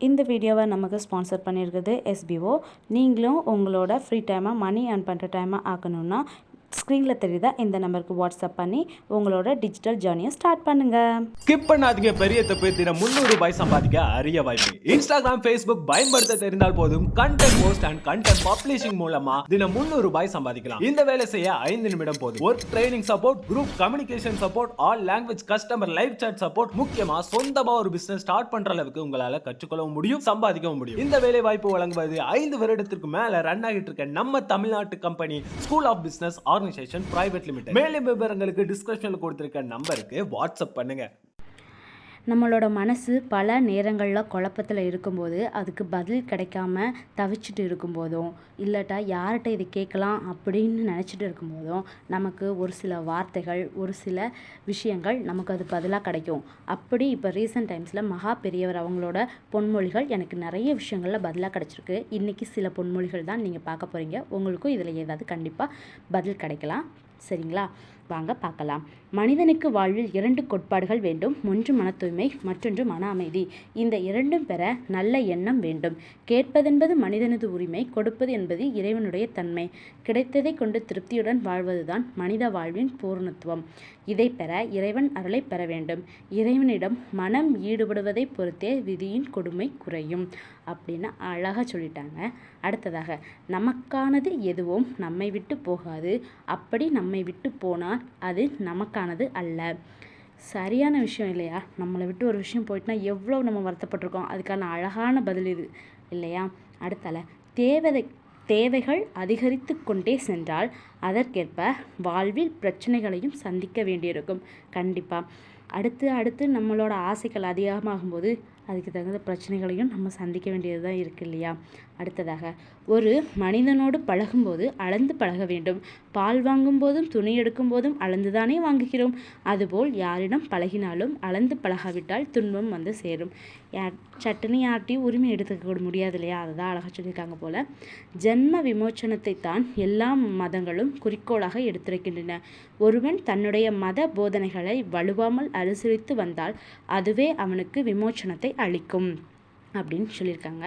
இந்த வீடியோவை நமக்கு ஸ்பான்சர் பண்ணியிருக்குது எஸ்பிஓ நீங்களும் உங்களோட ஃப்ரீ டைமாக மணி ஏர்ன் பண்ணுற டைமாக ஆக்கணும்னா ஸ்க்ரீனில் தெரியுதா? இந்த நம்பருக்கு வாட்ஸ்அப் பண்ணி உங்களோட டிஜிட்டல் ஜேர்னியை ஸ்டார்ட் பண்ணுங்க. ஸ்கிப் பண்ணாதீங்க பெரிய தப்பு. தினம் முந்நூறு ரூபாய் சம்பாதிக்க அரிய வாய்ப்பு. இன்ஸ்டாகிராம் ஃபேஸ்புக் பயன்படுத்த தெரிந்தால் போதும். Content post and content publishing மூலமா தினம் முந்நூறு ரூபாய் சம்பாதிக்கலாம். இந்த வேலை செய்ய ஐந்து நிமிடம் போதும். Work training support group communication support all language customer live chat support முக்கியமா சொந்தமா ஒரு பிசினஸ் ஸ்டார்ட் பண்ற அளவுக்கு உங்களால கற்றுக்கொள்ளவும் முடியும் சம்பாதிக்கவும் முடியும். இந்த வேலை வாய்ப்பு வழங்குவது ஐந்து வருடத்திற்கு மேல ரன் ஆகிட்டு இருக்க நம்ம தமிழ்நாட்டு company school of business organisation private limited மேலும் விவரங்களுக்கு டிஸ்கிரிப்ஷனில் கொடுத்திருக்க நம்பருக்கு வாட்ஸ்அப் பண்ணுங்க. நம்மளோட மனசு பல நேரங்களில் குழப்பத்தில் இருக்கும்போது அதுக்கு பதில் கிடைக்காம தவிச்சிட்டு இருக்கும்போதும் இல்லாட்டா யார்கிட்ட இது கேட்கலாம் அப்படின்னு நினச்சிட்டு இருக்கும்போதும் நமக்கு ஒரு சில வார்த்தைகள் ஒரு சில விஷயங்கள் நமக்கு அது பதிலாக கிடைக்கும். அப்படி இப்போ ரீசெண்ட் டைம்ஸில் மகா பெரியவர் அவங்களோட பொன்மொழிகள் எனக்கு நிறைய விஷயங்களில் பதிலாக கிடச்சிருக்கு. இன்றைக்கி சில பொன்மொழிகள் தான் நீங்கள் பார்க்க போகிறீங்க உங்களுக்கும் இதில் ஏதாவது கண்டிப்பாக பதில் கிடைக்கலாம். சரிங்களா? வாங்க பார்க்கலாம். மனிதனுக்கு வாழ்வில் இரண்டு கோட்பாடுகள் வேண்டும். ஒன்று மன தூய்மை மற்றொன்று மன அமைதி. இந்த இரண்டும் பெற நல்ல எண்ணம் வேண்டும். கேட்பதென்பது மனிதனது உரிமை கொடுப்பது என்பது இறைவனுடைய தன்மை. கிடைத்ததை கொண்டு திருப்தியுடன் வாழ்வதுதான் மனித வாழ்வின் பூர்ணத்துவம். இதை பெற இறைவன் அருளை பெற வேண்டும். இறைவனிடம் மனம் ஈடுபடுவதை பொறுத்தே விதியின் கொடுமை குறையும். அப்படின்னு அழகாக சொல்லிட்டாங்க. அடுத்ததாக நமக்கானது எதுவும் நம்மை விட்டு போகாது. அப்படி நம்மை விட்டு போனால் அது நமக்கானது அல்ல. சரியான விஷயம் இல்லையா? நம்மளை விட்டு ஒரு விஷயம் போயிட்டுனா எவ்வளோ நம்ம வருத்தப்பட்டிருக்கோம். அதுக்கான அழகான பதில் இது இல்லையா? அடுத்தால தேவதை தேவைகள் அதிகரித்து கொண்டே சென்றால் அதற்கேற்ப வாழ்வில் பிரச்சனைகளையும் சந்திக்க வேண்டியிருக்கும். கண்டிப்பாக அடுத்து அடுத்து நம்மளோட ஆசைகள் அதிகமாகும்போது அதுக்கு தகுந்த பிரச்சனைகளையும் நம்ம சந்திக்க வேண்டியது தான் இருக்குது இல்லையா? அடுத்ததாக ஒரு மனிதனோடு பழகும்போது அளந்து பழக வேண்டும். பால் வாங்கும் போதும் துணி எடுக்கும் போதும் அளந்துதானே வாங்குகிறோம். அதுபோல் யாரிடம் பழகினாலும் அளந்து பழகாவிட்டால் துன்பம் வந்து சேரும். யார் ஆட்டி உரிமை எடுத்துக்க முடியாது இல்லையா? அதை தான் அழகாக சொல்லியிருக்காங்க போல். ஜென்ம விமோச்சனத்தை தான் எல்லா மதங்களும் குறிக்கோளாக எடுத்துரைக்கின்றன. ஒருவன் தன்னுடைய மத போதனைகளை வலுவாமல் அனுசரித்து வந்தால் அதுவே அவனுக்கு விமோச்சனத்தை அளிக்கும். அப்படின்னு சொல்லியிருக்காங்க.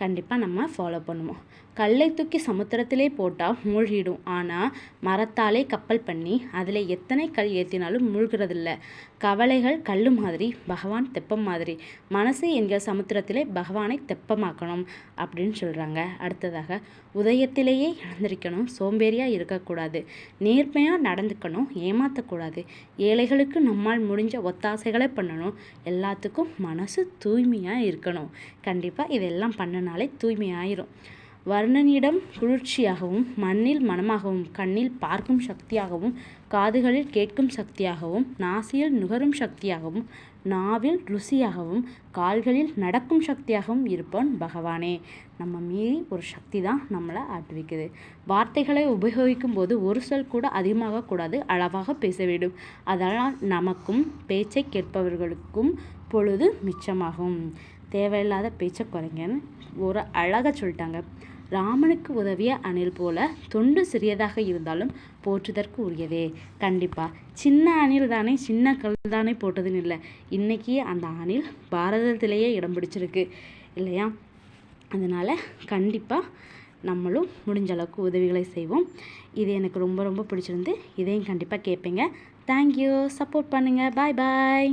கண்டிப்பாக நம்ம ஃபாலோ பண்ணுவோம். கல்லை தூக்கி சமுத்திரத்திலே போட்டால் மூழ்கிடும். ஆனால் மரத்தாலே கப்பல் பண்ணி அதில் எத்தனை கல் ஏற்றினாலும் மூழ்கிறதில்ல. கவலைகள் கல் மாதிரி பகவான் தெப்பம் மாதிரி. மனசு என்கிற சமுத்திரத்திலே பகவானை தெப்பமாக்கணும் அப்படின்னு சொல்கிறாங்க அடுத்ததாக உதயத்திலேயே இழந்திருக்கணும் சோம்பேறியாக இருக்கக்கூடாது. நேர்மையாக நடந்துக்கணும். ஏமாற்றக்கூடாது ஏழைகளுக்கு நம்மால் முடிஞ்ச ஒத்தாசைகளை பண்ணணும். எல்லாத்துக்கும் மனசு தூய்மையாக இருக்கணும். கண்டிப்பாக இதெல்லாம் பண்ணனாலே தூய்மையாயிரும். வர்ணனிடம் குளிர்ச்சியாகவும் மண்ணில் மனமாகவும் கண்ணில் பார்க்கும் சக்தியாகவும் காதுகளில் கேட்கும் சக்தியாகவும் நாசியில் நுகரும் சக்தியாகவும் நாவில் ருசியாகவும் கால்களில் நடக்கும் சக்தியாகவும் இருப்பான் பகவானே. நம்ம மீறி ஒரு சக்தி தான் நம்மளை ஆட்டுவிக்குது. வார்த்தைகளை உபயோகிக்கும் போது ஒரு சொல் கூட அதிகமாக கூடாது அளவாக பேச வேண்டும். அதனால் நமக்கும் பேச்சை கேட்பவர்களுக்கும் பொழுது மிச்சமாகும். தேவையில்லாத பேச்சை குறைங்கன்னு ஒரு அழகாக சொல்லிட்டாங்க. ராமனுக்கு உதவிய அணில் போல தொண்டு சிறியதாக இருந்தாலும் போற்றுதற்கு உரியதே. கண்டிப்பாக சின்ன அணில் தானே சின்ன கல் தானே போட்டதுன்னு இல்லை. இன்றைக்கி அந்த அணில் பாரதத்திலேயே இடம் பிடிச்சிருக்கு இல்லையா? அதனால் கண்டிப்பாக நம்மளும் முடிஞ்ச அளவுக்கு உதவிகளை செய்வோம். இது எனக்கு ரொம்ப ரொம்ப பிடிச்சிருந்து இதையும் கண்டிப்பாக கேட்பீங்க தேங்க்யூ சப்போர்ட் பண்ணுங்கள் பாய் பாய்